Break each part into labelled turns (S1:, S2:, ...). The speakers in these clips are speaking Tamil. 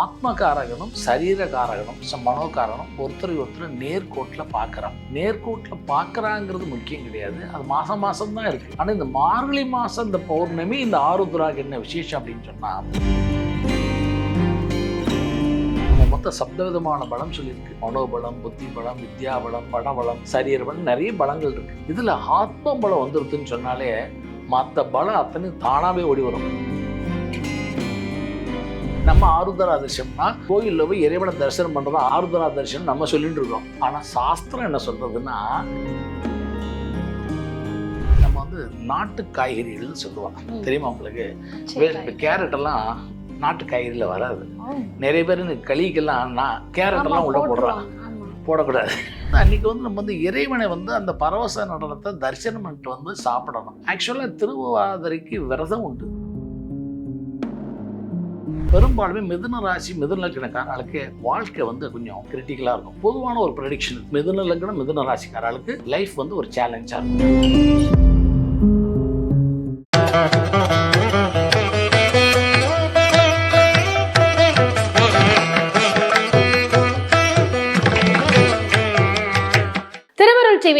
S1: ஆத்மகாரகனும் சரீரகாரகனும் ச- மனோகாரகனும் ஒருத்தரை ஒருத்தர் நேர்கோட்டில் பார்க்குறான் நேர்கோட்டில் பார்க்குறாங்கிறது முக்கியம் கிடையாது. அது மாதம் மாதம் தான் இருக்குது ஆனால் இந்த மார்கழி மாதம் இந்த பௌர்ணமி இந்த ஆருத்ராக்கு என்ன விசேஷம் அப்படின்னு சொன்னால் மொத்த சப்தவிதமான பலம் சொல்லியிருக்கு. மனோபலம் புத்தி பலம் வித்யா பலம் பணபலம் சரீர பலம் நிறைய பலங்கள் இருக்கு. இதுல ஆத்ம பலம் வந்துருதுன்னு சொன்னாலே மற்ற பலம் அத்தனை தானாவே ஓடி வரும். நம்ம ஆருத்ரா தரிசனம்னா கோயில்ல போய் இறைவனை தரிசனம் பண்றது ஆருத்ரா தரிசனம் நம்ம சொல்லிட்டு இருக்கோம். ஆனா சாஸ்திரம் என்ன சொல்றதுன்னா நம்ம வந்து நாட்டு காய்கறிகள் சொல்லுவாங்க. தெரியுமா உங்களுக்கு? கேரட் எல்லாம் நாட்டு காய்கறியில் வராது. நிறைய பேர் இந்த களிக்கெல்லாம் நான் கேரட் எல்லாம் உள்ள போடுறாங்க.
S2: ஆமா.
S1: போடக்கூடாது. அன்னைக்கு வந்து நம்ம வந்து இறைவனை வந்து அந்த பரவச நடனத்தை தரிசனம் பண்ணிட்டு வந்து சாப்பிடணும். ஆக்சுவலாக திருவாதிரைக்கு விரதம் உண்டு. பெரும்பாலுமே மிதுன ராசி மிதுன லக்னக்காரர்களுக்கு வாழ்க்கை வந்து கொஞ்சம் கிரிட்டிக்கலாக இருக்கும். பொதுவான ஒரு ப்ரெடிக்ஷன் மிதுன லக்னம் மிதுன ராசிக்காரர்களுக்கு லைஃப் வந்து ஒரு சேலஞ்சாக இருக்கும்.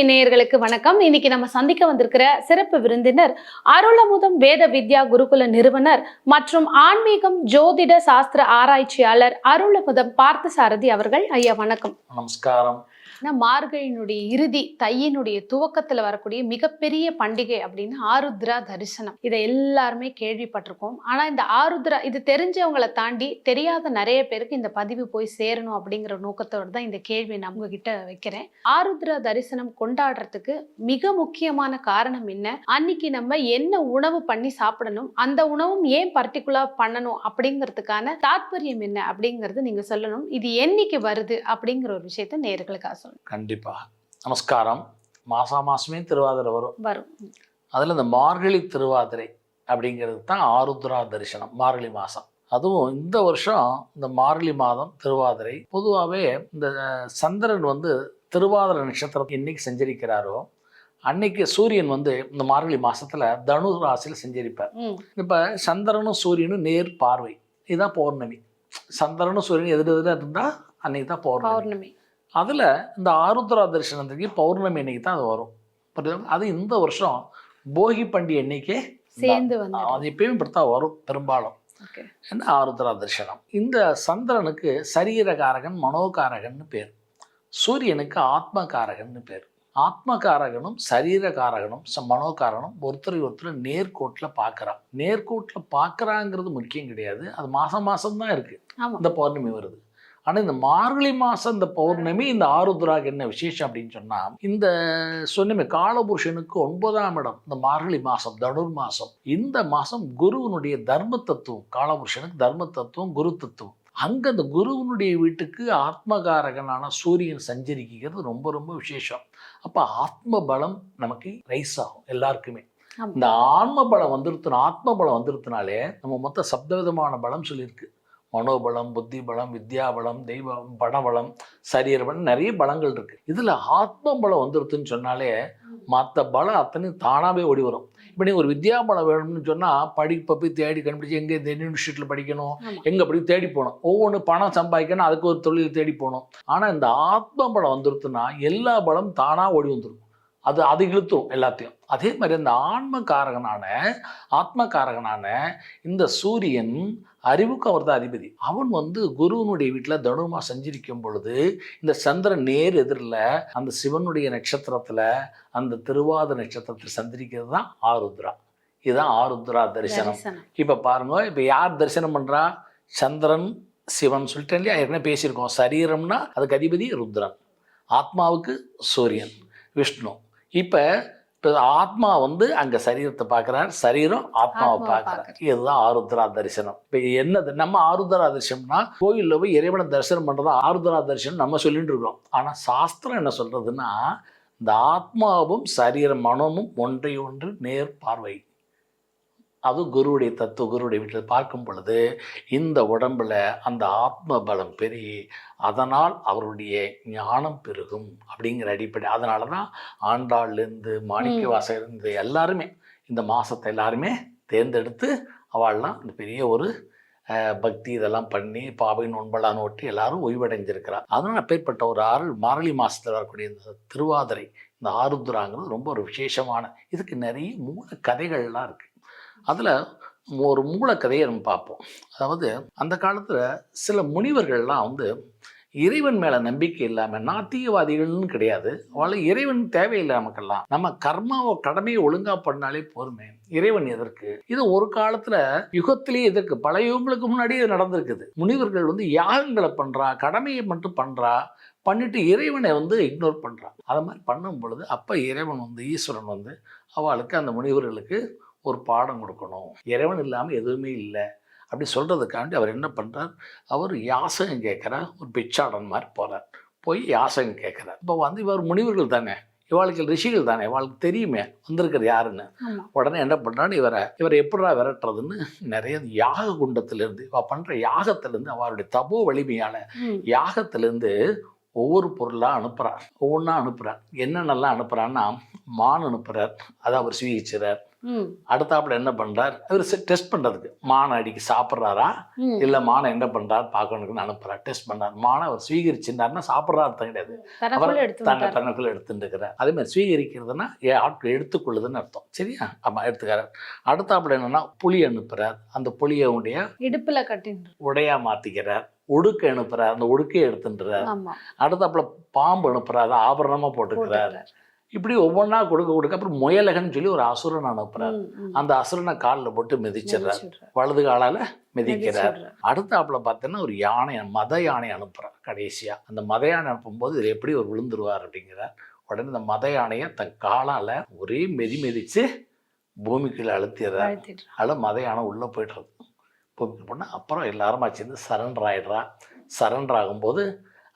S2: நேயர்களுக்கு வணக்கம். இன்னைக்கு நம்ம சந்திக்க வந்திருக்கிற சிறப்பு விருந்தினர் அருளமுதம் வேத வித்யா குருகுல நிறுவனர் மற்றும் ஆன்மீகம் ஜோதிட சாஸ்திர ஆராய்ச்சியாளர் அருளமுதம் பார்த்தசாரதி அவர்கள். ஐயா வணக்கம்.
S1: நமஸ்காரம்.
S2: மார்கழியினுடைய இறுதி தையினுடைய துவக்கத்துல வரக்கூடிய மிகப்பெரிய பண்டிகை அப்படின்னு ஆருத்ரா தரிசனம். இதை எல்லாருமே கேள்விப்பட்டிருக்கோம். ஆனா இந்த ஆருத்ரா இது தெரிஞ்சவங்களை தாண்டி தெரியாத நிறைய பேருக்கு இந்த பதிவு போய் சேரணும் அப்படிங்கிற நோக்கத்தோடு தான் இந்த கேள்வி நான் உங்ககிட்ட வைக்கிறேன். ஆருத்ரா தரிசனம் கொண்டாடுறதுக்கு மிக முக்கியமான காரணம் என்ன? அன்னைக்கு நம்ம என்ன உணவு பண்ணி சாப்பிடணும்? அந்த உணவும் ஏன் பர்டிகுலர் பண்ணணும்? அப்படிங்கிறதுக்கான தாத்பரியம் என்ன? அப்படிங்கிறது நீங்க சொல்லணும். இது என்னைக்கு வருது? அப்படிங்கிற ஒரு விஷயத்த நேர்களுக்காக சொல்லணும்
S1: கண்டிப்பாக நமஸ்காரம். மாசா மாசமே திருவாதிரை வரும்.
S2: வரும்.
S1: அதில் இந்த மார்கழி திருவாதிரை அப்படிங்கிறது தான் ஆருத்ரா தரிசனம் மார்கழி மாதம் அதுவும் இந்த வருஷம் இந்த மார்கழி மாதம் திருவாதிரை பொதுவாகவே இந்த சந்திரன் வந்து திருவாதிரை நட்சத்திரத்தை என்னைக்கு செஞ்சரிக்கிறாரோ அன்னைக்கு சூரியன் வந்து இந்த மார்கழி மாசத்துல தனு ராசியில் செஞ்சரிப்பார். இப்போ சந்திரனும் சூரியனும் நேர் பார்வை. இதுதான் பௌர்ணமி. சந்திரனும் சூரியனும் எதிர் எதிராக இருந்தால் அன்னைக்கு தான் பௌர்ணமி. அதில் இந்த ஆருத்ரா தரிசனத்துக்கு பௌர்ணமி அன்னைக்கு தான் அது வரும்? அது இந்த வருஷம் போகி பண்டிகை அன்னைக்கே
S2: சேர்ந்து
S1: அது எப்பயும் இப்படித்தான் வரும் பெரும்பாலும். ஆருத்ரா தரிசனம்? இந்த சந்திரனுக்கு சரீரகாரகன் மனோகாரகன்னு பேர். சூரியனுக்கு ஆத்மகாரகன்னு பேர். ஆத்மகாரகனும் சரீரகாரகனும் மனோகாரகனும் ஒருத்தரை ஒருத்தர் நேர்கோட்டில் பார்க்குறான். நேர்கோட்டில் பார்க்குறாங்கிறது முக்கியம் கிடையாது. அது மாதம் மாதம் தான் இருக்குது இந்த பௌர்ணமி வருது. ஆனால் இந்த மார்கழி மாதம் இந்த பௌர்ணமி இந்த ஆருத்ராக்கு என்ன விசேஷம் அப்படின்னு சொன்னால் இந்த சொன்னமே காலபுருஷனுக்கு ஒன்பதாம் இடம் இந்த மார்கழி மாதம் தனுர் மாதம் இந்த மாதம் குருவனுடைய தர்ம தத்துவம் காலபுருஷனுக்கு தர்ம தத்துவம் குரு தத்துவம் அங்கே அந்த குருவனுடைய வீட்டுக்கு ஆத்மகாரகனான சூரியன் சஞ்சரிக்கிறது ரொம்ப ரொம்ப விசேஷம். அப்போ ஆத்ம பலம் நமக்கு ரைஸ் ஆகும் எல்லாருக்குமே. இந்த ஆன்ம பலம் வந்துருத்துனா ஆத்ம பலம் வந்துருத்துனாலே நம்ம மொத்த சப்தவிதமான பலம் சொல்லியிருக்கு. மனோபலம் புத்தி பலம் வித்யா பலம் தெய்வம் பணபலம் சரீர பலம் நிறைய பலங்கள் இருக்கு. இதுல ஆத்ம பலம் வந்துருதுன்னு சொன்னாலே மற்ற பலம் அத்தனை தானாவே ஓடி வரும். இப்போ நீங்க ஒரு வித்யா பலம் வேணும்னு சொன்னா படிப்பை போய் தேடி கண்டுபிடிச்சு எங்க இந்த யூனிவர்சிட்டியில் படிக்கணும். எங்க அப்படி தேடி போகணும். ஒவ்வொன்று பணம் சம்பாதிக்கணும் அதுக்கு ஒரு தொழில் தேடி போகணும். ஆனா இந்த ஆத்ம பலம் வந்துருதுன்னா எல்லா பலம் தானா ஓடி வந்துடும் அது அது இழுத்தும் எல்லாத்தையும். அதே மாதிரி இந்த ஆன்ம காரகனான ஆத்ம காரகனான இந்த சூரியன் அறிவுக்கு அவர் தான் அதிபதி. அவன் வந்து குருவனுடைய வீட்டில் தனுமா சஞ்சரிக்கும் பொழுது இந்த சந்திரன் நேர் எதிரில் அந்த சிவனுடைய நட்சத்திரத்தில் அந்த திருவாத நட்சத்திரத்தில் சந்திரிக்கிறது தான் ஆருத்ரா. இதுதான் ஆருத்ரா தரிசனம்.
S2: தரிசனம்.
S1: இப்போ பாருங்க இப்போ யார் தரிசனம் பண்ணுறா சந்திரன் சிவன் சொல்லிட்டேன் இல்லையா? ஏற்கனவே பேசியிருக்கோம். சரீரம்னா அதுக்கு அதிபதி ருத்ரன். ஆத்மாவுக்கு சூரியன் விஷ்ணு. இப்போ இப்போ ஆத்மா வந்து அங்கே சரீரத்தை பார்க்குறார் சரீரம் ஆத்மாவை பார்க்குறார். இதுதான் ஆருத்ரா தரிசனம். இப்போ என்னது? நம்ம ஆருத்ரா தரிசனம்னா கோயிலில் போய் இறைவனை தரிசனம் பண்ணுறது ஆருத்ரா தரிசனம் நம்ம சொல்லிட்டு இருக்கோம் ஆனால் சாஸ்திரம் என்ன சொல்றதுன்னா இந்த ஆத்மாவும் சரீர மனமும் ஒன்றை ஒன்று நேர் பார்வை. அது குருவுடைய தத்துவ குருவுடைய வீட்டில் பார்க்கும் பொழுது இந்த உடம்புல அந்த ஆத்ம பலம் பெருகி அதனால் அவருடைய ஞானம் பெருகும் அப்படிங்கிற அடிப்படை. அதனால தான் ஆண்டாள்லேருந்து மாணிக்க வாசகர் எல்லாருமே இந்த மாசத்தை எல்லாருமே தேர்ந்தெடுத்து அவள்லாம் இந்த பெரிய ஒரு பக்தி இதெல்லாம் பண்ணி பாவை நோன்பெல்லாம் நோட்டி எல்லாரும் ஓய்வடைஞ்சிருக்கிறார் அதனால் அப்பேற்பட்ட ஒரு அருள் மார்கழி மாதத்தில் வரக்கூடிய இந்த திருவாதிரை இந்த ஆருத்ராங்கிறது ரொம்ப ஒரு விசேஷமான இதுக்கு நிறைய மூல கதைகள்லாம் இருக்குது அதில் ஒரு மூல கதையை நம்ம பார்ப்போம். அதாவது அந்த காலத்தில் சில முனிவர்கள்லாம் வந்து இறைவன் மேலே நம்பிக்கை இல்லாமல் நாத்திகவாதிகள்னு கிடையாது. அவளை இறைவன் தேவையில்லை நமக்கெல்லாம் நம்ம கர்மாவை கடமையை ஒழுங்காக பண்ணாலே போருமே இறைவன் எதற்கு? இது ஒரு காலத்தில் யுகத்திலேயே எதற்கு? பல யுகங்களுக்கு முன்னாடியே இது நடந்திருக்குது. முனிவர்கள் வந்து யாகங்களை பண்ணுறா கடமையை மட்டும் பண்ணுறா பண்ணிட்டு இறைவனை வந்து இக்னோர் பண்ணுறான் அதை மாதிரி பண்ணும் பொழுது அப்போ இறைவன் வந்து ஈஸ்வரன் வந்து அவளுக்கு அந்த முனிவர்களுக்கு ஒரு பாடம் கொடுக்கணும். இறைவன் இல்லாம எதுவுமே இல்லை. அப்படி சொல்றதுக்காண்டி அவர் என்ன பண்றார்? அவர் யாசகம் கேட்குறார். ஒரு பிச்சாடன் மாதிரி போகிறார் போய் யாசகம் கேட்குறார். இப்போ வந்து இவர் முனிவர்கள் தானே? இவாளுக்கு ரிஷிகள் தானே? இவாளுக்கு தெரியுமே வந்திருக்கிறது யாருன்னு. உடனே என்ன பண்ணுறான்னு இவரை இவரை எப்படா விரட்டுறதுன்னு நிறைய யாக குண்டத்திலிருந்து இவ பண்ணுற யாகத்திலேருந்து அவருடைய தபோ வலிமையால்
S2: ம்.
S1: யாகத்திலேருந்து ஒவ்வொரு பொருளாக அனுப்புகிறார் ஒவ்வொன்றா அனுப்புகிறார் என்னென்னலாம் அனுப்புகிறான்னா மான் அனுப்புகிறார் அதை அவர் சுவீகிச்சுறார். அடுத்தாப்புல என்ன பண்ணுறார் அவர் டெஸ்ட் பண்ணுறதுக்கு மானை அடிக்கி சாப்பிட்றாரா. இல்லை மானை என்ன பண்ணுறாரு பார்க்கணுக்குன்னு அனுப்புகிறார் டெஸ்ட் பண்ணார் மானை அவர் ஸ்வீகரிச்சுட்டாருன்னா சாப்பிட்றா அர்த்தம் கிடையாது
S2: எடுத்து
S1: தன்னை. தனக்குள்ள எடுத்துட்டு இருக்கிறார் அதே மாதிரி ஸ்வீகரிக்கிறதுனா ஏ ஆட்கள் எடுத்துக்கொள்ளுதுன்னு அர்த்தம். சரியா? ஆமாம் எடுத்துக்கிறார் அடுத்தாப்புல என்னன்னா புலி அனுப்புகிறார் அந்த புலியவுடைய
S2: இடுப்புல கட்டின்னு
S1: உடையா மாற்றிக்கிறார் உடுக்க அனுப்புகிறார் அந்த உடுக்கையை எடுத்துட்டுறார்
S2: ஆமா.
S1: அடுத்தாப்புல பாம்பு ஆபரணமாக போட்டுக்கிறார்.
S2: போட்டுக்கிறார்.
S1: இப்படி ஒவ்வொன்றா கொடுக்க கொடுக்க அப்புறம் முயலகன்னு சொல்லி ஒரு அசுரன்
S2: ம்.
S1: அந்த அசுரனை காலில் போட்டு மிதிச்சிடுறார். வலது காலால மிதிக்கிறார்
S2: விடுறாரு.
S1: அடுத்தாப்புல பார்த்தீங்கன்னா ஒரு யானை மத யானை அனுப்புகிறார் கடைசியா அந்த மத யானை அனுப்பும்போது இதில் எப்படி ஒரு விழுந்துருவார் அப்படிங்கிறார் உடனே இந்த மத யானையை தன் காலால ஒரே மெதி மிதிச்சு பூமிக்குள்ள அழுத்திடுறார். அதில் மத யானை உள்ளே போய்டுறது பூமிக்கு போனால் அப்புறம் எல்லாருமா சேர்ந்து சரண்டர் ஆயிடுறா சரண்டர் ஆகும்போது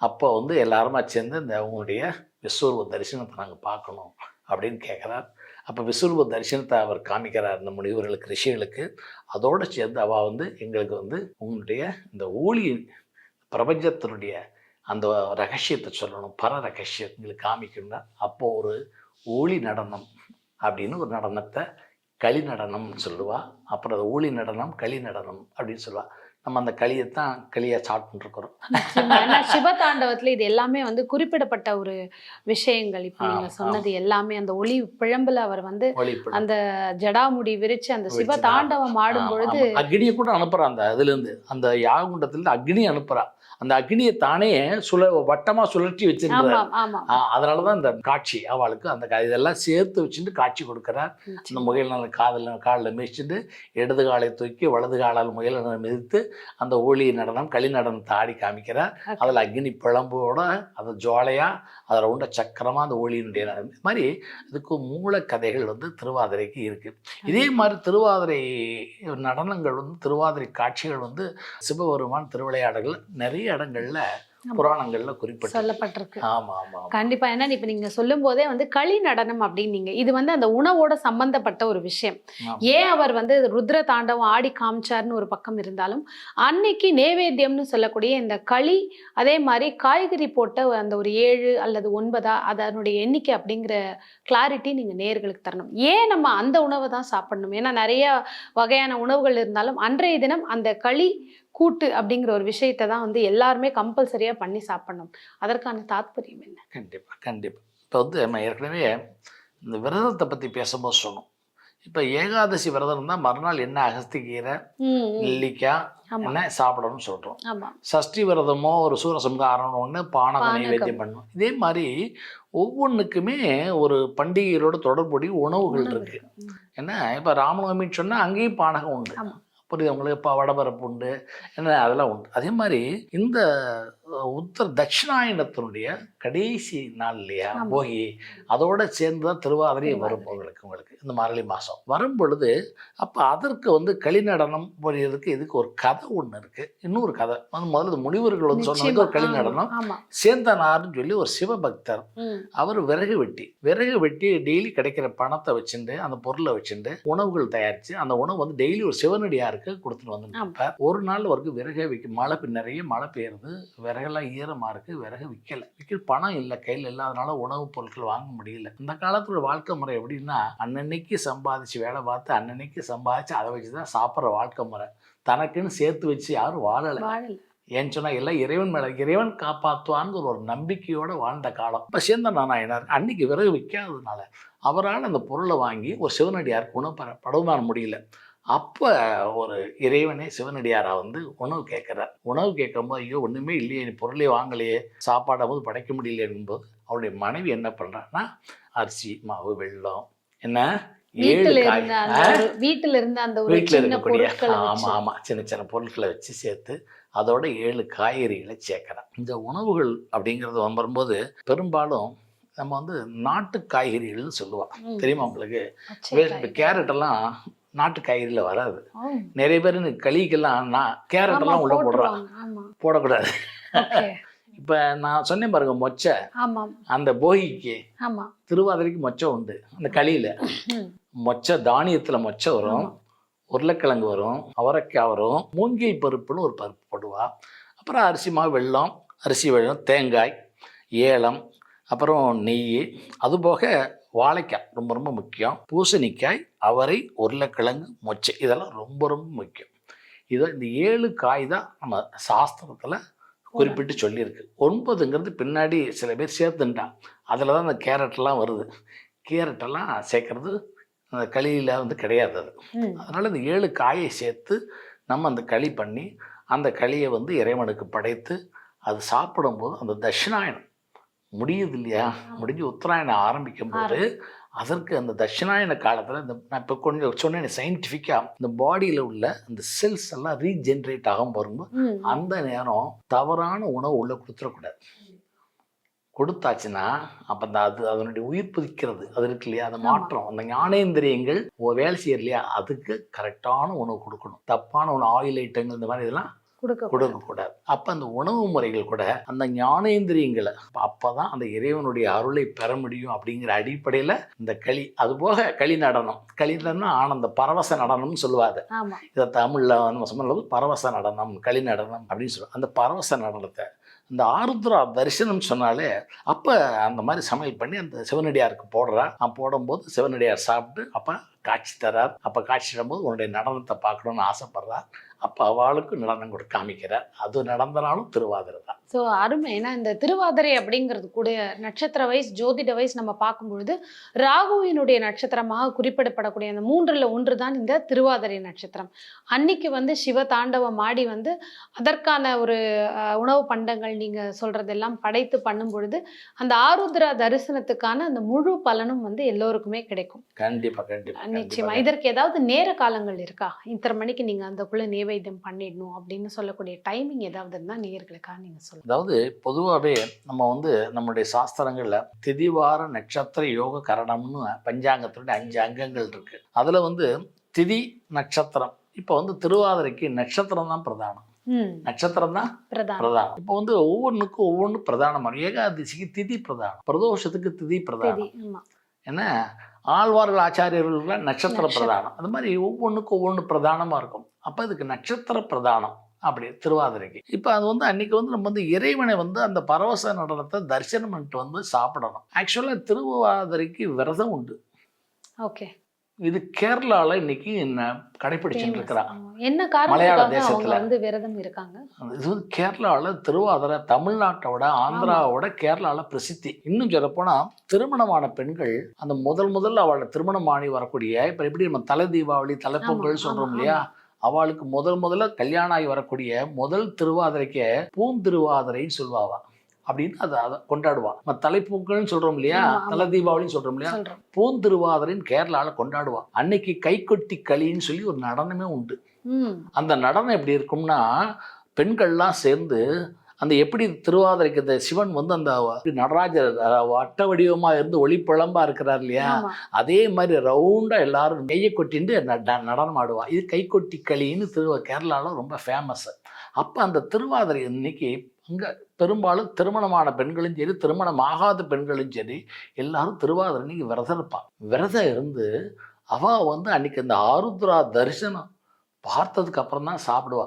S1: அப்போ வந்து எல்லாருமா சேர்ந்து இந்த அவங்களுடைய விஸ்வரூப தரிசனத்தை நாங்கள் பார்க்கணும் அப்படின்னு கேட்குறார் அப்போ விஸ்வரூப தரிசனத்தை அவர் காமிக்கிறார் இந்த முனிவர்களுக்கு ரிஷிகளுக்கு. அதோடு சேர்ந்து அவள் வந்து எங்களுக்கு வந்து உங்களுடைய இந்த ஊழி பிரபஞ்சத்தினுடைய அந்த ரகசியத்தை சொல்லணும். பர ரகசியம் எங்களுக்கு காமிக்கணும்னா அப்போ ஒரு ஊழி நடனம் அப்படின்னு ஒரு நடனத்தை களி நடனம்னு சொல்லுவாள் அப்புறம் அது ஊழி நடனம் களி நடனம் அப்படின்னு சொல்லுவாள் நம்ம அந்த களியை தான் களியை ஸ்டார்ட் பண்ணிருக்கிறோம்
S2: சிவதாண்டவத்துல இது எல்லாமே வந்து குறிப்பிடப்பட்ட ஒரு விஷயங்கள். இப்ப
S1: ஆ,
S2: நீங்க
S1: ஆ.
S2: சொன்னது எல்லாமே அந்த ஒளி பிழம்புல அவர் வந்து அந்த ஜடாமுடி விரிச்சு அந்த சிவ தாண்டவம் ஆடும் பொழுது
S1: அக்னியை கூட அனுப்புறா அந்த இதுல இருந்து அந்த யாகுண்டத்துல அக்னி அனுப்புறா. அந்த அக்னியை தானே சுழ வட்டமா சுழற்றி வச்சிருக்கிறார்.
S2: ஆமா ஆமா
S1: அதனால தான் இந்த காட்சி அவளுக்கு அந்த இதெல்லாம் சேர்த்து வச்சுட்டு காட்சி கொடுக்குறார். அந்த முயல் நல்ல காதில் காலில் மிதிச்சுட்டு இடது காலை தூக்கி வலது காலால் முயலை மிதித்து அந்த ஊழி நடனம் களி நடனத்தை ஆடி காமிக்கிறார். அதில் அக்னி பிழம்போட அது ஜுவாலையா அதில் உண்ட சக்கரமாக அந்த ஊழியினுடைய நடனம். இது மாதிரி இதுக்கு மூல கதைகள் வந்து திருவாதிரைக்கு இருக்கு. இதே மாதிரி திருவாதிரை நடனங்கள் வந்து திருவாதிரை காட்சிகள் வந்து சிவபெருமான் திருவிளையாடல்கள் நிறைய இடங்கள்ல. புராணங்கள்ல குறிப்பிட்டு
S2: சொல்லப்பட்டிருக்கு
S1: ஆமா ஆமா.
S2: கண்டிப்பா ஏன்னா இப்ப நீங்க சொல்லும் போதே வந்து களி நடனம் அப்படின்னீங்க இது வந்து அந்த உணவோட சம்பந்தப்பட்ட ஒரு விஷயம். ஏன் அவர் வந்து ருத்ர தாண்டவம் ஆடி காமிச்சார்னு ஒரு பக்கம் இருந்தாலும் அன்னைக்கு நேவேத்தியம்னு சொல்லக்கூடிய இந்த களி அதே மாதிரி காய்கறி போட்ட அந்த ஒரு ஏழு அல்லது ஒன்பதா அதனுடைய எண்ணிக்கை அப்படிங்கிற கிளாரிட்டி நீங்க நேர்களுக்கு தரணும் ஏன் நம்ம அந்த உணவை தான் சாப்பிடணும் ஏன்னா நிறைய வகையான உணவுகள் இருந்தாலும் அன்றைய தினம் அந்த களி கூட்டு அப்படிங்கிற ஒரு விஷயத்தை தான் வந்து எல்லாருமே கம்பல்சரியா பண்ணி சாப்பிடணும். அதற்கான தாத்பரியம் என்ன?
S1: கண்டிப்பா கண்டிப்பா. இப்போ வந்து நம்ம ஏற்கனவே இந்த விரதத்தை பத்தி பேசும்போது சொன்னோம். இப்போ ஏகாதசி விரதம் இருந்தால் மறுநாள் என்ன அகஸ்திக்கீரை. நெல்லிக்காய் சாப்பிடணும்னு சொல்றோம். சஷ்டி விரதமோ ஒரு சூரசம்ஹாரம் ஒன்று பானக
S2: பானகம்.
S1: நைவேத்தியம் பண்ணணும். இதே மாதிரி ஒவ்வொன்றுக்குமே ஒரு பண்டிகைகளோட தொடர்புடைய உணவுகள்
S2: உணவு
S1: இருக்கு. என்ன? இப்போ ராமநவமின்னு சொன்னால் அங்கேயும் பானகம் உண்டு. புரியுது அவங்களுக்கு இப்போ வடபரப்பு உண்டு. என்ன அதெல்லாம் உண்டு. அதே மாதிரி இந்த உத்தர தட்சிணாயனத்தினுடைய கடைசி நாள் இல்லையா. போகி அதோட சேர்ந்து தான் திருவாதிரை வரும். உங்களுக்கு உங்களுக்கு இந்த மார்கழி மாதம் வரும் பொழுது அப்போ அதற்கு வந்து களி நடனம் புரியறதுக்கு இதுக்கு ஒரு கதை ஒன்று இருக்கு இன்னொரு கதை வந்து முதல்ல முனிவர்கள் வந்து சொன்னதுக்கு ஒரு களி
S2: நிச்சயமா.
S1: நடனம்
S2: ஆமா
S1: சேந்தனார்னு சொல்லி ஒரு சிவபக்தர். அவர் விறகு வெட்டி விறகு வெட்டி டெய்லி கிடைக்கிற பணத்தை வச்சுட்டு அந்த பொருளை வச்சுட்டு உணவுகள் தயாரித்து அந்த உணவு வந்து டெய்லி ஒரு சிவனடியாருக்கு கொடுத்துட்டு வந்து
S2: ஆமா.
S1: ஒரு நாள் அவருக்கு விறகே விற்க மழை நிறைய மழை பெய்யுறது விறகெல்லாம் ஈரமாக இருக்கு விறகு விற்கல விற்க பணம் இல்லை கையில் இல்லாதனால உணவுப் பொருட்கள் வாங்க முடியல. இந்த காலத்துல வாழ்க்கை முறை எப்படின்னா அன்னன்னைக்கு சம்பாதிச்சு வேலை பார்த்து அன்னன்னைக்கு சம்பாதிச்சு அதை வச்சு தான் சாப்பிட்ற வாழ்க்கை முறை. தனக்குன்னு சேர்த்து வச்சு யாரும் வாழலை.
S2: வாழல.
S1: ஏன்னு சொன்னா எல்லாம் இறைவன் மேல இறைவன் காப்பாற்றுவான்னு ஒரு நம்பிக்கையோட வாழ்ந்த காலம். இப்போ சேர்ந்த நாராயணர் அன்னைக்கு விறகு விற்காததுனால அவரால் அந்த பொருளை வாங்கி ஒரு சிவனடியாருக்கு உணவு படுமாற முடியல. அப்போ ஒரு இறைவனே சிவனடியாரா வந்து உணவு கேட்குறார். உணவு கேட்கும்போது ஐயோ ஒன்றுமே இல்லையே நீ பொருளே வாங்கலையே சாப்பாடாவது படைக்க முடியல என்போது அவருடைய மனைவி என்ன பண்ணுறான்னா அரிசி மாவு வெல்லம் என்ன? ஏழு
S2: வீட்டுல இருந்த அந்த வீட்டுல
S1: இருக்கக்கூடிய
S2: வச்சு.
S1: ஆமாம் சின்ன சின்ன பொருட்களை வச்சு சேர்த்து அதோட ஏழு காய்கறிகளை சேர்க்குறேன் இந்த உணவுகள் அப்படிங்கிறது வரும்போது பெரும்பாலும் நம்ம வந்து நாட்டு காய்கறிகள்னு சொல்லுவோம். தெரியுமா உங்களுக்கு? கேரட் எல்லாம் நாட்டு காய்கறியில் வராது. நிறைய பேர் இந்த களிக்கெல்லாம் நான் கேரட்
S2: ஆமா,
S1: எல்லாம் உள்ள போடுறான் போடக்கூடாது. இப்போ நான் சொன்னேன் பாருங்க மொச்சை. அந்த போகிக்கு திருவாதிரைக்கு மொச்சை உண்டு. அந்த களியில். மொச்சை தானியத்தில் மொச்சை வரும். உருளைக்கிழங்கு வரும் அவரைக்காய் வரும் மூங்கில் பருப்புன்னு ஒரு பருப்பு போடுவா. அப்புறம் அரிசி மாவு வெல்லம் அரிசி வெல்லம் தேங்காய் ஏலம் அப்புறம் நெய். அதுபோக வாழைக்காய் ரொம்ப ரொம்ப முக்கியம். பூசணிக்காய் அவரை உருளைக்கிழங்கு மொச்சை இதெல்லாம் ரொம்ப ரொம்ப முக்கியம். இதை இந்த ஏழு காய் தான் நம்ம சாஸ்திரத்தில் குறிப்பிட்டு சொல்லியிருக்கு. ஒன்பதுங்கிறது பின்னாடி சில பேர் சேர்த்துட்டான். அதில் தான் அந்த கேரட்லாம் வருது. கேரட்டெல்லாம் சேர்க்கறது அந்த களியில் வந்து கிடையாது அது. அதனால் இந்த ஏழு காயை சேர்த்து நம்ம அந்த களி பண்ணி அந்த களியை வந்து இறைவனுக்கு படைத்து அது சாப்பிடும்போது அந்த தட்சிணாயனம் முடியுது இல்லையா முடிஞ்சு உத்தராயணம் ஆரம்பிக்கும் போது அதற்கு அந்த தட்சிணாயன காலத்தில் இந்த நான் இப்போ கொஞ்சம் சொன்னேன் சயின்டிஃபிக்காக இந்த பாடியில் உள்ள அந்த செல்ஸ் எல்லாம் ரீஜென்ரேட் ஆகும் வரும்போது. அந்த நேரம் தவறான உணவு உள்ள கொடுத்துடக்கூடாது. கொடுத்தாச்சுன்னா அப்போ அந்த அது அதனுடைய உயிர் புதிக்கிறது. அது இருக்கு இல்லையா? அந்த. மாற்றம். அந்த ஞானேந்திரியங்கள் ஓ வேலை செய்யற இல்லையா? அதுக்கு கரெக்டான உணவு கொடுக்கணும். தப்பான உணவு ஆயில் ஐட்டங்கள் இந்த மாதிரி இதெல்லாம்
S2: கொடுக்க
S1: கொடுக்கக்கூடாது அப்போ அந்த உணவு முறைகள் கூட அந்த ஞானேந்திரியங்களை அப்போ தான் அந்த இறைவனுடைய அருளை பெற முடியும் அப்படிங்கிற அடிப்படையில் இந்த களி. அதுபோக களி நடனம். களி நடனம் ஆனந்த பரவச நடனம்னு சொல்லுவாங்க.
S2: ஆமா.
S1: இதை தமிழில் நம்ம சொன்னது பரவச நடனம் களி நடனம் அப்படின்னு சொல்லுவோம் அந்த பரவச நடனத்தை இந்த ஆருத்ரா தரிசனம் சொன்னாலே அப்போ அந்த மாதிரி சமையல் பண்ணி அந்த சிவனடியாருக்கு போடுறா. நான் போடும்போது சிவனடியார் சாப்பிட்டு அப்போ காட்சி தரார். அப்போ காட்சி தரும்போது உன்னுடைய நடனத்தை பார்க்கணுன்னு ஆசைப்படுறார். அப்போ அவளுக்கு நடனம் கொடுக்க காமிக்கிறார் அது நடந்தனாலும் திருவாதிரை தான்.
S2: ஸோ அருமை. ஏன்னா இந்த திருவாதிரை அப்படிங்கிறது கூட நட்சத்திர வைஸ் ஜோதிட வைஸ் நம்ம பார்க்கும்பொழுது ராகுவினுடைய நட்சத்திரமாக குறிப்பிடப்படக்கூடிய அந்த மூன்றில் ஒன்று தான் இந்த திருவாதிரை நட்சத்திரம். அன்னைக்கு வந்து சிவ தாண்டவம் ஆடி வந்து அதற்கான ஒரு உணவு பண்டங்கள் நீங்க சொல்றதெல்லாம் படைத்து பண்ணும் பொழுது அந்த ஆருத்ரா தரிசனத்துக்கான அந்த முழு பலனும் வந்து எல்லோருக்குமே கிடைக்கும்.
S1: கண்டிப்பாக கண்டிப்பாக
S2: நிச்சயமா. இதற்கு ஏதாவது நேர காலங்கள் இருக்கா? இத்தனை மணிக்கு நீங்க அதுக்குள்ள நேவேத்தியம் பண்ணிடணும் அப்படின்னு சொல்லக்கூடிய டைமிங் ஏதாவது இருந்தா நேயர்களுக்காக நீங்க சொல்லுங்க.
S1: அதாவது பொதுவாகவே நம்ம வந்து நம்மளுடைய சாஸ்திரங்களில் திதிவார நட்சத்திர யோக கரணம்னு பஞ்சாங்கத்தினுடைய அஞ்சு அங்கங்கள் இருக்கு. அதில் வந்து திதி நட்சத்திரம். இப்போ வந்து திருவாதிரைக்கு நட்சத்திரம் தான் பிரதானம். நட்சத்திரம் தான்
S2: பிரதானம்.
S1: இப்போ வந்து ஒவ்வொன்றுக்கும் ஒவ்வொன்று பிரதானமான ஏகாதசிக்கு திதி பிரதானம். பிரதோஷத்துக்கு திதி பிரதானம். என்ன? ஆழ்வார்கள் ஆச்சாரியர்கள் நட்சத்திர. பிரதானம். அது மாதிரி ஒவ்வொன்றுக்கும் ஒவ்வொன்று பிரதானமாக இருக்கும். அப்போ இதுக்கு நட்சத்திர பிரதானம் அப்படி திருவாதிரைக்கு. இப்போ அது வந்து அன்னைக்கு வந்து நம்ம வந்து இறைவனை வந்து அந்த பரவச நடனத்தை தரிசனம் பண்ணிட்டு வந்து சாப்பிடணும். ஆக்சுவலாக திருவாதிரைக்கு விரதம் உண்டு.
S2: ஓகே
S1: இது கேரளால இன்னைக்கு என்ன கடைபிடிச்சுட்டு இருக்கிறா?
S2: என்ன
S1: மலையாள தேசத்துல.
S2: வந்து விரதம் இருக்காங்க?
S1: இது வந்து கேரளாவில் திருவாதிரை தமிழ்நாட்டோட ஆந்திராவோட கேரளாவில் பிரசித்தி. இன்னும் சொல்லப்போனால் திருமணமான பெண்கள் அந்த முதல் முதல்ல அவளை திருமணம் ஆணி வரக்கூடிய இப்போ எப்படி நம்ம தலை தீபாவளி தலைப்பொங்கல்
S2: ஆமா,
S1: இல்லையா? அவளுக்கு முதல் முதல்ல கல்யாணம் ஆகி வரக்கூடிய முதல் திருவாதிரைக்கு பூந்திருவாதிரைன்னு சொல்லுவாவா. அப்படின்னு அதை அதை கொண்டாடுவா. நம்ம தலைப்பொங்கல்னு சொல்றோம் இல்லையா. தலை தீபாவளின்னு சொல்றோம் இல்லையா?
S2: சொல்றோம்.
S1: பூந்திருவாதிரைன்னு கேரளால கொண்டாடுவா. அன்னைக்கு கைக்கொட்டி களின்னு சொல்லி ஒரு நடனமே உண்டு. அந்த நடனம் எப்படி இருக்கும்னா பெண்கள்லாம் சேர்ந்து அந்த எப்படி திருவாதிரைக்கு இந்த சிவன் வந்து அந்த நடராஜர் வட்ட வடிவமா இருந்து ஒளிப்பிழம்பா இருக்கிறார் இல்லையா? அதே மாதிரி ரவுண்டா எல்லாரும் கையை கொட்டிட்டு நடனம் ஆடுவா. இது கைக்கொட்டி களின்னு திரு கேரளால ரொம்ப ஃபேமஸ் அப்ப அந்த திருவாதிரை இன்னைக்கு அங்க பெரும்பாலும் திருமணமான பெண்களும் சரி திருமணம் ஆகாத பெண்களும் சரி எல்லாரும் திருவாதிரை இன்னைக்கு விரதம் இருப்பான் விரதம் இருந்து அவ வந்து அன்னைக்கு அந்த ஆருத்ரா தரிசனம் பார்த்ததுக்கு அப்புறம் தான் சாப்பிடுவா.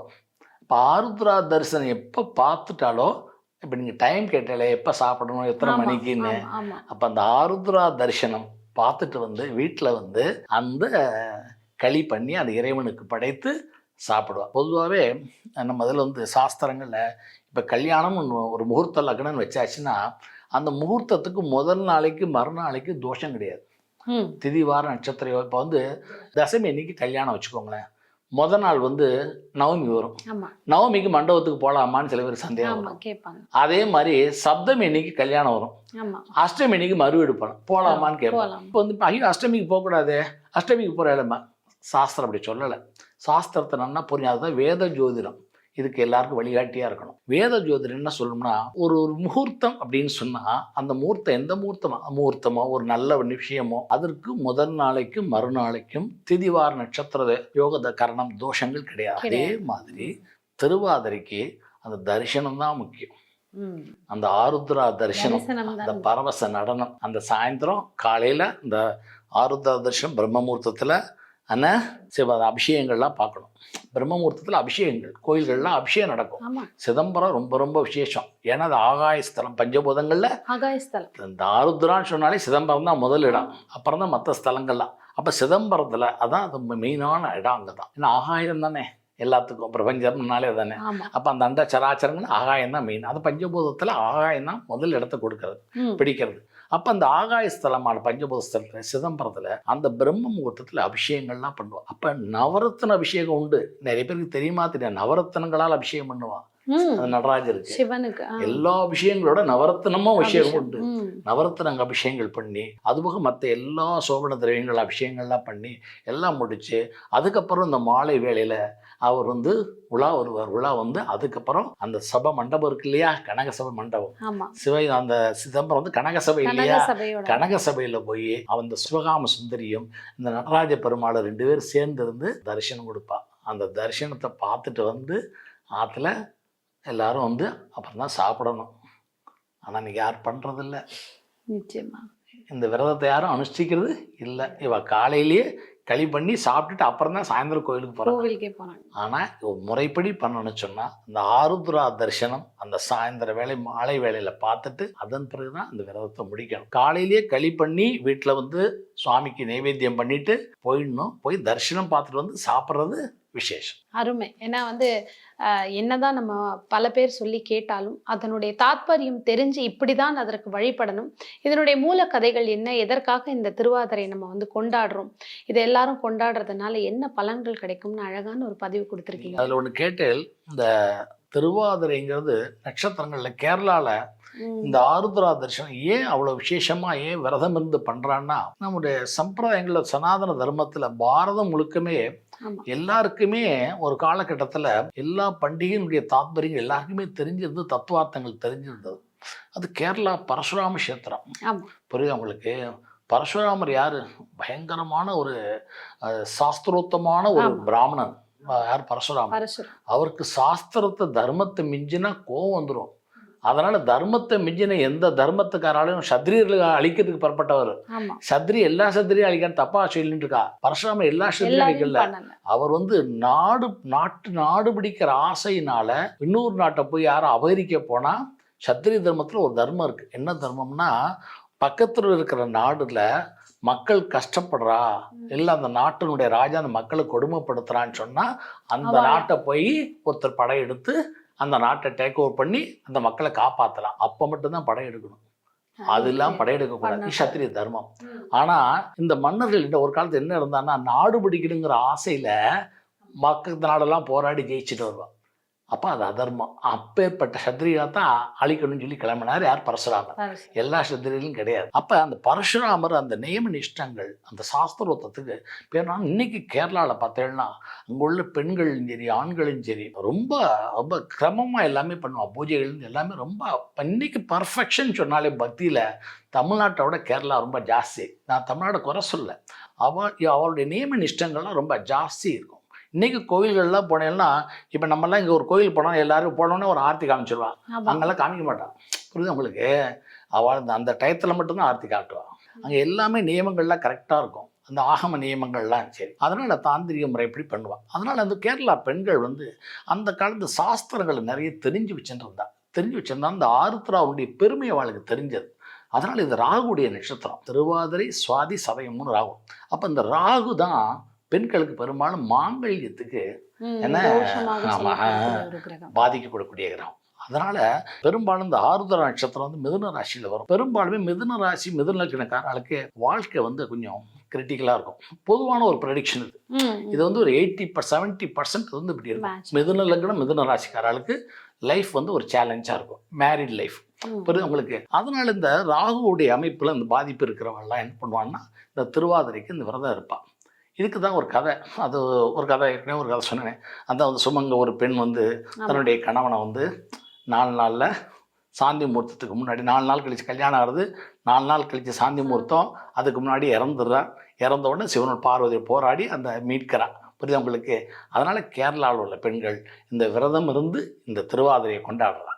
S1: இப்போ ஆருத்ரா தரிசனம் எப்போ பார்த்துட்டாலோ இப்போ நீங்கள் டைம் கேட்டாலே எப்போ சாப்பிடணும் எத்தனை மணிக்குன்னு. அப்போ அந்த ஆருத்ரா தரிசனம் பார்த்துட்டு வந்து வீட்டில் வந்து அந்த களி பண்ணி அந்த இறைவனுக்கு படைத்து சாப்பிடுவா. பொதுவாகவே நம்ம இதில் வந்து சாஸ்திரங்களில் இப்போ கல்யாணம் ஒரு முகூர்த்த லக்னம்னு வச்சாச்சுன்னா அந்த முகூர்த்தத்துக்கு முதல் நாளைக்கு மறுநாளைக்கு தோஷம் கிடையாது. திதி வார நட்சத்திரம் இப்போ வந்து தசமி அன்னைக்கு கல்யாணம் வச்சுக்கோங்களேன். முத நாள் வந்து நவமி வரும். நவமிக்கு மண்டபத்துக்கு போகலாமான்னு சில பேர் சந்தேகம் வரும். அதே மாதிரி சப்தமி அன்னைக்கு கல்யாணம் வரும். அஷ்டமி அன்னைக்கு மறு எடுப்பணும் போகலாமான்னு கேட்போம் இப்போ வந்து ஐயோ அஷ்டமிக்கு போகக்கூடாது. அஷ்டமிக்கு போகிற இடமா சாஸ்திரம் அப்படி சொல்லலை. சாஸ்திரத்தை நல்லா புரியும் அதுதான் வேத ஜோதிடம். இதுக்கு எல்லாருக்கும் வழிகாட்டியாக இருக்கணும். வேத ஜோதிடம் என்ன சொல்லணும்னா ஒரு ஒரு முகூர்த்தம் அப்படின்னு சொன்னால் அந்த முகூர்த்தம் எந்த முகூர்த்தமா? முகூர்த்தமோ ஒரு நல்ல விஷயமோ அதற்கு முதல் நாளைக்கும் மறுநாளைக்கும் திதிவார நட்சத்திர யோக கரணம் தோஷங்கள் கிடையாது. அதே. மாதிரி திருவாதிரைக்கு அந்த தரிசனம் தான் முக்கியம். அந்த ஆருத்ரா தரிசனம் அந்த பரவச நடனம் அந்த சாயந்தரம் காலையில் இந்த ஆருத்ரா தரிசனம் பிரம்மமுகூர்த்தத்தில் என்ன சிவ அபிஷேகங்கள்லாம் பார்க்கணும். பிரம்மமுகூர்த்தத்தில் அபிஷேகங்கள் கோயில்கள்லாம் அபிஷேகம் நடக்கும். சிதம்பரம் ரொம்ப ரொம்ப விசேஷம். ஏன்னா அது ஆகாய ஸ்தலம் பஞ்சபூதங்களில்
S2: ஆகாயஸ்தலம்.
S1: இந்த ஆருத்ரான்னு சொன்னாலே சிதம்பரம் தான் முதல் இடம். அப்புறம் தான் மற்ற ஸ்தலங்கள்லாம். அப்போ சிதம்பரத்தில் அதான் அது மெயினான இடம் அங்கே தான் ஏன்னா ஆகாயம் தானே எல்லாத்துக்கும். பிரபஞ்சம்னாலே தானே அப்போ அந்த அண்ட சராச்சரங்கள் ஆகாயம் தான் மெயின் அது பஞ்சபூதத்தில் ஆகாயம் தான் முதல் இடத்த கொடுக்கறது. பிடிக்கிறது. அப்போ அந்த ஆகாய ஸ்தலமான பஞ்சபூத ஸ்தலத்தில் சிதம்பரத்தில் அந்த பிரம்ம முகூர்த்தத்தில் அபிஷேகங்கள்லாம் பண்ணுவாள் அப்போ நவரத்ன அபிஷேகம் உண்டு. நிறைய பேருக்கு தெரியுமா தெரியாது. நவரத்னங்களால் அபிஷேகம் பண்ணுவான். நடராஜருக்கு.
S2: சிவனுக்கு.
S1: எல்லா அபிஷேகங்களோட நவரத்னமும் அபிஷேகம். உண்டு. நவரத்னங்க அபிஷேகங்கள் பண்ணி அதுபோக மற்ற எல்லா சோபன திரவியங்கள் அபிஷேகங்கள்லாம் பண்ணி எல்லாம் முடிச்சு அதுக்கப்புறம் இந்த மாலை வேளையில் அவர் வந்து உலா வருவார். உலா வந்து அதுக்கப்புறம் அந்த சபை மண்டபம் இருக்கு இல்லையா? கனக சபை மண்டபம் சிவை அந்த சிதம்பரம் வந்து கனக சபை
S2: கனக
S1: இல்லையா? கனக சபையில் போய் அந்த சிவகாம சுந்தரியும் இந்த நடராஜ பெருமாளை ரெண்டு பேரும் சேர்ந்து இருந்து தரிசனம் கொடுப்பா. அந்த தரிசனத்தை பார்த்துட்டு வந்து ஆற்றுல எல்லாரும் வந்து அப்புறம் தான் சாப்பிடணும். ஆனால் இன்னைக்கு யார் பண்ணுறதில்ல
S2: நிச்சயமா.
S1: இந்த விரதத்தை யாரும் அனுஷ்டிக்கிறது இல்லை. இவ காலையிலேயே களி பண்ணி சாப்பிட்டுட்டு அப்புறம் தான் சாயந்தரம் கோயிலுக்கு போகிறாங்க
S2: கோவிலுக்கே
S1: ஆனால் முறைப்படி பண்ணணும்னு சொன்னால் இந்த ஆருத்ரா தரிசனம் அந்த சாயந்தர வேலை மாலை வேலையில் பார்த்துட்டு அதன் பிறகு தான் அந்த விரதத்தை முடிக்கணும். காலையிலேயே களி பண்ணி வீட்டில் வந்து சுவாமிக்கு நைவேத்தியம் பண்ணிட்டு போயிடணும். போய் தரிசனம் பார்த்துட்டு வந்து சாப்பிட்றது விசேஷம்.
S2: அருமை. ஏன்னா வந்து என்னதான் நம்ம பல பேர் சொல்லி கேட்டாலும் அதனுடைய தாத்பரியம் தெரிஞ்சு இப்படிதான் அதற்கு வழிபடணும். இதனுடைய மூல கதைகள் என்ன? எதற்காக இந்த திருவாதிரை நம்ம வந்து கொண்டாடுறோம்? இதை எல்லாரும் கொண்டாடுறதுனால என்ன பலன்கள் கிடைக்கும்னு அழகான ஒரு பதிவு கொடுத்துருக்கீங்க.
S1: அதில் ஒன்று கேட்டேன் இந்த திருவாதிரைங்கிறது நட்சத்திரங்களில் கேரளாவில் இந்த ஆருத்ரா தரிசனம் ஏன் அவ்வளோ விசேஷமாக ஏன் விரதம் இருந்து பண்ணுறான்னா நம்முடைய சம்பிரதாயங்களில் சனாதன தர்மத்தில் பாரதம் முழுக்கமே எல்லாருக்குமே ஒரு காலகட்டத்தில் எல்லா பண்டிகையினுடைய தாத்பரியங்கள் எல்லாருக்குமே தெரிஞ்சிருந்து தத்துவார்த்தங்கள் தெரிஞ்சிருந்தது. அது கேரளா பரசுராம கஷேத்திரம். புரியுது உங்களுக்கு? பரசுராமர் யாரு? பயங்கரமான ஒரு சாஸ்திரோத்தமான ஒரு. பிராமணன். யார்? பரசுராமர்
S2: பரசுரம்.
S1: அவருக்கு சாஸ்திரத்தை தர்மத்தை மிஞ்சினா கோவம் வந்துடும் அதனால தர்மத்தை மிஞ்சின எந்த தர்மத்துக்காராலையும் சத்திரியர்களை அழிக்கிறதுக்கு புறப்பட்டவர். சத்ரி எல்லா சத்திரியும் அழிக்கான்னு தப்பா சொல்லிட்டு இருக்கா? பரசுராமர் எல்லா சத்திரியும் அழிக்கல. அவர் வந்து நாடு நாட்டு நாடு பிடிக்கிற ஆசையினால இன்னொரு நாட்டை போய் யாரும் அபகரிக்க போனா சத்திரிய தர்மத்துல ஒரு தர்மம் இருக்கு. என்ன தர்மம்னா பக்கத்துல இருக்கிற நாடுல மக்கள் கஷ்டப்படுறா. இல்ல அந்த நாட்டினுடைய ராஜா அந்த மக்களை கொடுமைப்படுத்துறான்னு சொன்னா அந்த நாட்டை போய் ஒருத்தர் படையெடுத்து அந்த நாட்டை டேக் ஓவர் பண்ணி அந்த மக்களை காப்பாத்தலாம். அப்ப மட்டும்தான் படையெடுக்கணும் அதெல்லாம் படையெடுக்க கூடாது.
S2: பண்ணக்கூடாது.
S1: சத்திரிய தர்மம். ஆனா இந்த மன்னர்கள் இந்த ஒரு காலத்துல என்ன இருந்தான்னா நாடு பிடிக்கணுங்கிற ஆசையில மக்கள் நாடெல்லாம் போராடி ஜெயிச்சுட்டு வருவான் அப்ப அது அதர்மம். அப்பேற்பட்ட சத்திரியா தான் அழிக்கணும்னு சொல்லி கிளம்பினார் யார்? பரசுராமர்.
S2: பரசுரம்.
S1: எல்லா சத்திரியிலும் கிடையாது. அப்ப அந்த பரசுராமர் அந்த நியம நிஷ்டங்கள் அந்த சாஸ்திரோத்தத்துக்கு பேர் நான் இன்னைக்கு கேரளாவில் பார்த்தேன்னா அங்க உள்ள பெண்களும் சரி ஆண்களும் சரி ரொம்ப ரொம்ப கிரமமா எல்லாமே பண்ணுவான் பூஜைகள் எல்லாமே ரொம்ப இன்னைக்கு பர்ஃபெக்ஷன் சொன்னாலே பக்தியில தமிழ்நாட்டை விட கேரளா ரொம்ப ஜாஸ்தி. நான் தமிழ்நாடு குறை சொல்ல. அவ அவருடைய நியம நிஷ்டங்கள்லாம் ரொம்ப ஜாஸ்தி இருக்கும். இன்னைக்கு கோவில்கள்லாம் போனேன்னா இப்போ நம்மலாம் இங்கே ஒரு கோவில் போனோம் எல்லாரும் போனோன்னே ஒரு ஆர்த்தி காமிச்சிருவான். அங்கெல்லாம் காமிக்க மாட்டான். புரியுது உங்களுக்கு? அவள் அந்த- டயத்தில் மட்டும்தான் ஆர்த்தி காட்டுவான். அங்கே எல்லாமே நியமங்கள்லாம் கரெக்டாக இருக்கும். அந்த ஆகம நியமங்கள்லாம் சரி. அதனால் தாந்திரிக முறை எப்படி பண்ணுவான். அதனால் அந்த கேரளா பெண்கள் வந்து அந்த காலத்து சாஸ்திரங்களை நிறைய தெரிஞ்சு வச்சுருந்தா. தெரிஞ்சு வச்சிருந்தா அந்த ஆருத்ராவுடைய பெருமை அவளுக்கு தெரிஞ்சது. அதனால் இது ராகுடைய நட்சத்திரம். திருவாதிரை சுவாதி சதயம்னு ராகு. அப்போ இந்த ராகு தான் பெண்களுக்கு பெரும்பாலும் மாங்கல்யத்துக்கு என்ன? பாதிக்கப்படக்கூடிய கிரகம். அதனால பெரும்பாலும் இந்த ஆருத்ர நட்சத்திரம் வந்து மிதுன ராசியில வரும். பெரும்பாலுமே மிதுன ராசி மிதுன லட்சணக்காரர்களுக்கு வாழ்க்கை வந்து கொஞ்சம் கிரிட்டிக்கலாக இருக்கும். பொதுவான ஒரு ப்ரெடிக்ஷன் இது. இது வந்து ஒரு எயிட்டி செவன்ட்டி பர்சன்ட் வந்து இப்படி இருக்கும். மிதுன லக்னம் மிதுன ராசிக்காரர்களுக்கு லைஃப் வந்து ஒரு சேலஞ்சாக இருக்கும். Married life. புரியுது உங்களுக்கு? அதனால இந்த ராகுவுடைய அமைப்பில் இந்த பாதிப்பு இருக்கிறவங்கலாம் என்ன பண்ணுவான்னா இந்த திருவாதிரைக்கு இந்த விரதம் இருப்பான் இதுக்கு தான் ஒரு கதை. அது ஒரு கதை ஏற்கனவே ஒரு கதை சொன்னேன். அதான் வந்து சுமங்க ஒரு பெண் வந்து. தன்னுடைய கணவனை வந்து நாலு நாளில் சாந்தி முகூர்த்தத்துக்கு முன்னாடி நாலு நாள் கழிச்சு கல்யாணம் ஆகுது நாலு நாள் கழிச்சு சாந்தி முகூர்த்தம் அதுக்கு முன்னாடி இறந்துடுறா. இறந்த உடனே சிவனோட பார்வதியை போராடி அந்த மீட்கிறா. புரியுதா உங்களுக்கு? அதனால கேரளாவில் உள்ள பெண்கள் இந்த விரதம் இருந்து இந்த திருவாதிரையை கொண்டாடுறாங்க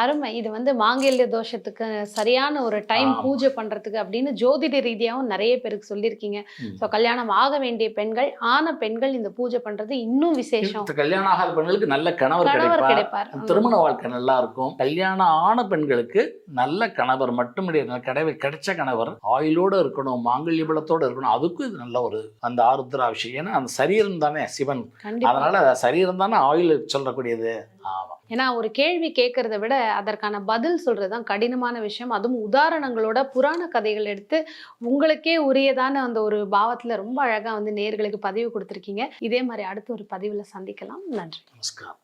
S2: அருமை. இது வந்து மாங்கல்ய தோஷத்துக்கு சரியான ஒரு டைம். பூஜை பண்றதுக்கு அப்படின்னு ஜோதிட ரீதியாவும் நிறைய பேருக்கு சொல்லியிருக்கீங்க. ஸோ கல்யாணம் ஆக வேண்டிய பெண்கள் ஆன பெண்கள் இந்த பூஜை பண்றது இன்னும் விசேஷம்.
S1: கல்யாணம் ஆகாத பெண்களுக்கு நல்ல கணவர் கிடைப்பார். திருமண வாழ்க்கை நல்லா இருக்கும் கல்யாணம் ஆன பெண்களுக்கு நல்ல கணவர் மட்டும் கிடை கிடைச்ச கணவர் ஆயுளோட இருக்கணும் மாங்கல்ய பலத்தோட இருக்கணும் அதுக்கும் இது நல்ல ஒரு அந்த ஆருத்ரா விஷயம் ஏன்னா அந்த சரீரம் தானே சிவன். அதனால சரீரம் தானே ஆயுள் சொல்லக்கூடியது.
S2: ஏன்னா ஒரு கேள்வி கேட்கறத விட அதற்கான பதில் சொல்றதுதான் கடினமான விஷயம். அதுவும் உதாரணங்களோட புராண கதைகள் எடுத்து உங்களுக்கே உரியதான அந்த ஒரு பாவத்துல ரொம்ப அழகா வந்து நேர்களுக்கு பதிவு கொடுத்துருக்கீங்க. இதே மாதிரி அடுத்த ஒரு பதிவுல சந்திக்கலாம். நன்றி.
S1: நமஸ்காரம்.